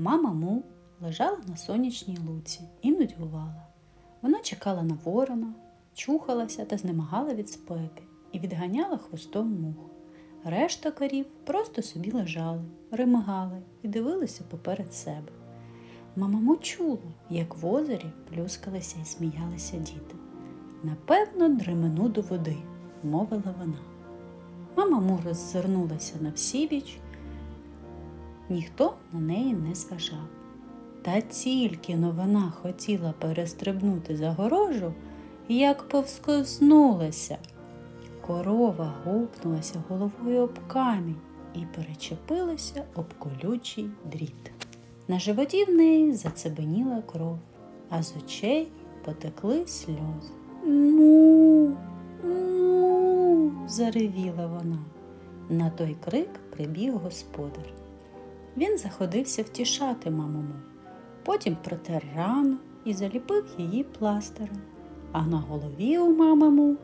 Мама Му лежала на сонячній луці і нудьгувала. Вона чекала на ворона, чухалася та знемагала від спеки і відганяла хвостом мух. Решта корів просто собі лежали, ремигали і дивилися поперед себе. Мама Му чула, як в озері плюскалися і сміялися діти. Напевно, дремену до води, мовила вона. Мама Му роззирнулася на всібіч, ніхто на неї не зважав. Та тільки но вона хотіла перестрибнути загорожу, як повскознулася. Корова гупнулася головою об камінь і перечепилася об колючий дріт. На животі в неї зацебеніла кров, а з очей потекли сльози. Му, му, заревіла вона. На той крик прибіг господар. Він заходився втішати мамому, потім протер рану і заліпив її пластирем, а на голові у мамому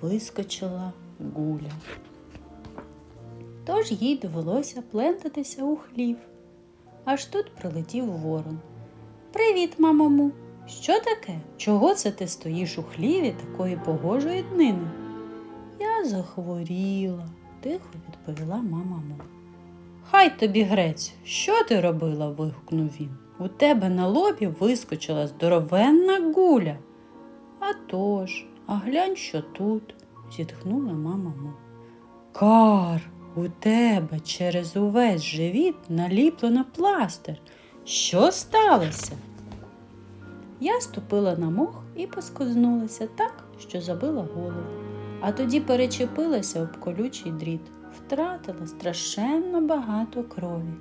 вискочила гуля. Тож їй довелося плентатися у хлів. Аж тут прилетів ворон. Привіт, мамому. Що таке? Чого це ти стоїш у хліві такої погожої днини? Я захворіла, тихо відповіла мама Му. Хай тобі грець, що ти робила? вигукнув він. У тебе на лобі вискочила здоровенна гуля. «А тож, а глянь, що тут, зітхнула мама Му. Кар, у тебе через увесь живіт наліплено пластир. Що сталося? Я ступила на мох і поскознулася так, що забила голову, а тоді перечепилася об колючий дріт, втратила страшенно багато крові.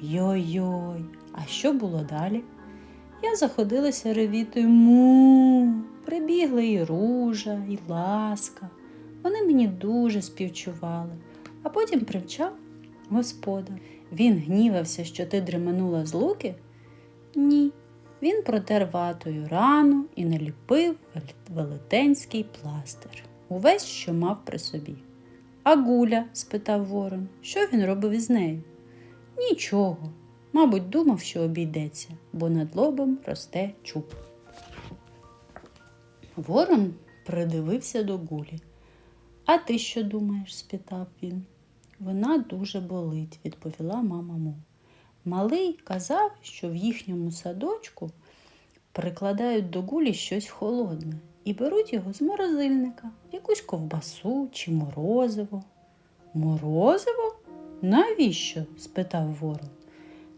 Йой-йой, а що було далі? Я заходилася ревітою му. Прибігли і ружа, і ласка. Вони мені дуже співчували, а потім привчав господар. Він гнівався, що ти дременула з луки? Ні. Він протер ватою рану і наліпив велетенський пластир, увесь, що мав при собі. А гуля? спитав ворон, що він робив із нею? Нічого. Мабуть, думав, що обійдеться, бо над лобом росте чуб. Ворон придивився до гулі. А ти що думаєш? спитав він. Вона дуже болить, відповіла мама му. Малий казав, що в їхньому садочку прикладають до гулі щось холодне і беруть його з морозильника, якусь ковбасу чи морозиво. Морозиво? Навіщо? спитав ворон.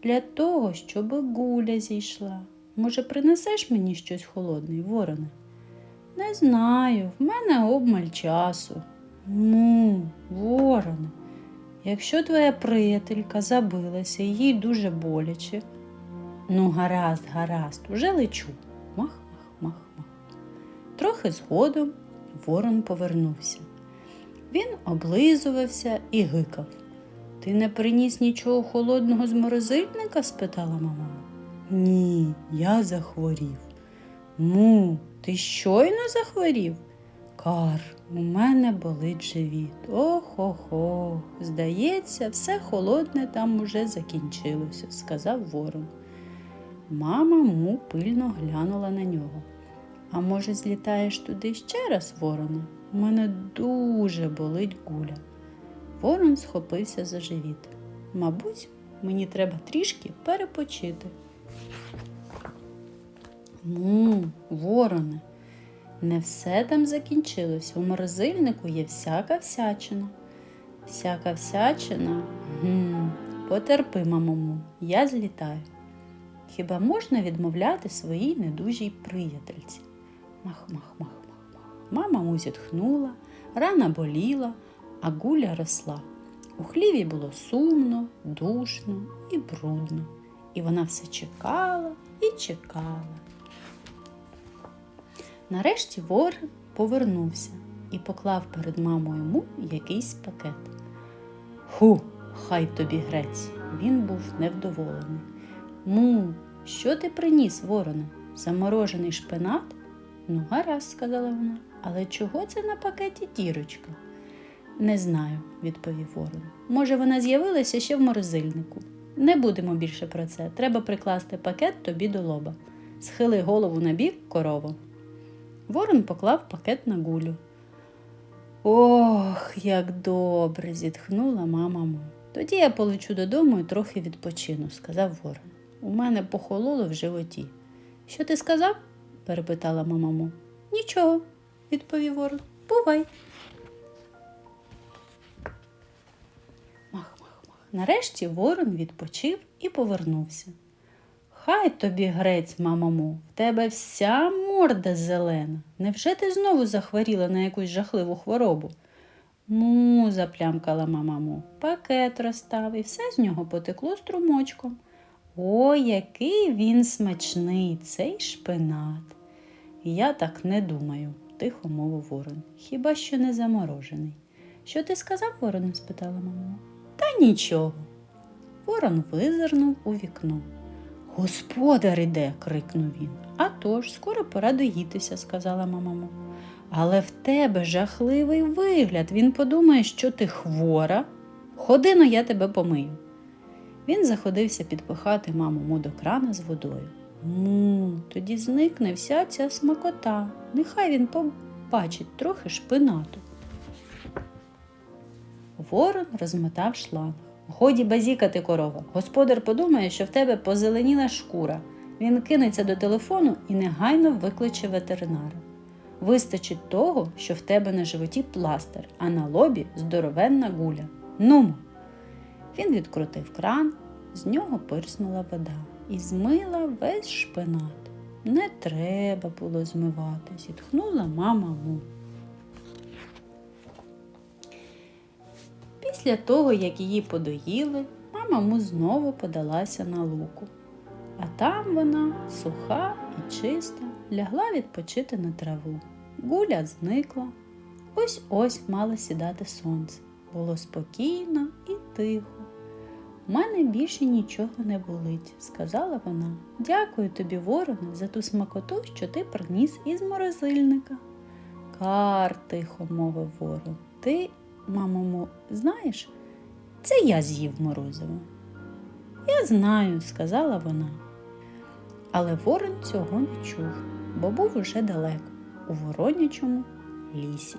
Для того, щоб гуля зійшла. Може, принесеш мені щось холодне, вороне? Не знаю, в мене обмаль часу. Ну, вороне, якщо твоя приятелька забилася їй дуже боляче. Ну, гаразд, гаразд, уже лечу. Мах, мах, мах, мах. Трохи згодом ворон повернувся. Він облизувався і гикав. Ти не приніс нічого холодного з морозильника? спитала мама. Ні, я захворів. Му, ти щойно захворів? Кар, у мене болить живіт. Ох-ох-ох. Здається, все холодне там уже закінчилося, сказав ворон. Мама му пильно глянула на нього. А може, злітаєш туди ще раз, вороне? У мене дуже болить гуля. Ворон схопився за живіт. Мабуть, мені треба трішки перепочити. Му, вороне, не все там закінчилося. У морозильнику є всяка всячина. Всяка всячина? Гм, Потерпи, мамому, я злітаю. Хіба можна відмовляти своїй недужій приятельці? Мах, мах, мах, мах, мах. Мама му зітхнула, рана боліла, а гуля росла. У хліві було сумно, душно і брудно. І вона все чекала і чекала. Нарешті ворон повернувся і поклав перед мамою му якийсь пакет. Ху, хай тобі грець. Він був невдоволений. Му, що ти приніс, вороне? Заморожений шпинат? Ну, гаразд, сказала вона, але чого це на пакеті дірочка? Не знаю, відповів ворон. Може, вона з'явилася ще в морозильнику. Не будемо більше про це. Треба прикласти пакет тобі до лоба. Схили голову на бік, корово. Ворон поклав пакет на гулю. Ох, як добре, зітхнула мама му. Тоді я полечу додому і трохи відпочину, сказав ворон. У мене похололо в животі. Що ти сказав? Перепитала мама му. Нічого, відповів ворон. Бувай. Мах, мах, мах. Нарешті ворон відпочив і повернувся. Хай тобі грець, мамаму, в тебе вся морда зелена. Невже ти знову захворіла на якусь жахливу хворобу? Му, заплямкала мамаму, пакет розстав і все з нього потекло струмочком. Ой, який він смачний, цей шпинат. Я так не думаю, тихо мовив ворон. Хіба що не заморожений. Що ти сказав, ворон? спитала мама. Та нічого. Ворон визирнув у вікно. Господар іде, крикнув він. «А тож, скоро пора доїтися, сказала мамамо. Але в тебе жахливий вигляд. Він подумає, що ти хвора. Ходи, но я тебе помию. Він заходився підпихати маму до крана з водою. Му, тоді зникне вся ця смакота. Нехай він побачить трохи шпинату. Ворон розмотав шланг. Годі базікати, корова. Господар подумає, що в тебе позеленіла шкура. Він кинеться до телефону і негайно викличе ветеринара. Вистачить того, що в тебе на животі пластир, а на лобі здоровенна гуля. Нумо. Він відкрутив кран, з нього пирснула вода і змила весь шпинат. Не треба було змивати, зітхнула мама му. Після того, як її подоїли, мама му знову подалася на луку. А там вона, суха і чиста, лягла відпочити на траву. Гуля зникла. Ось ось мало сідати сонце. Було спокійно і тихо. У мене більше нічого не болить, сказала вона. Дякую тобі, вороне, за ту смакоту, що ти приніс із морозильника. Кар, тихо мовив ворон. Ти, мамому, знаєш, це я з'їв морозиво. Я знаю, сказала вона. Але ворон цього не чув, бо був уже далеко, у воронячому лісі.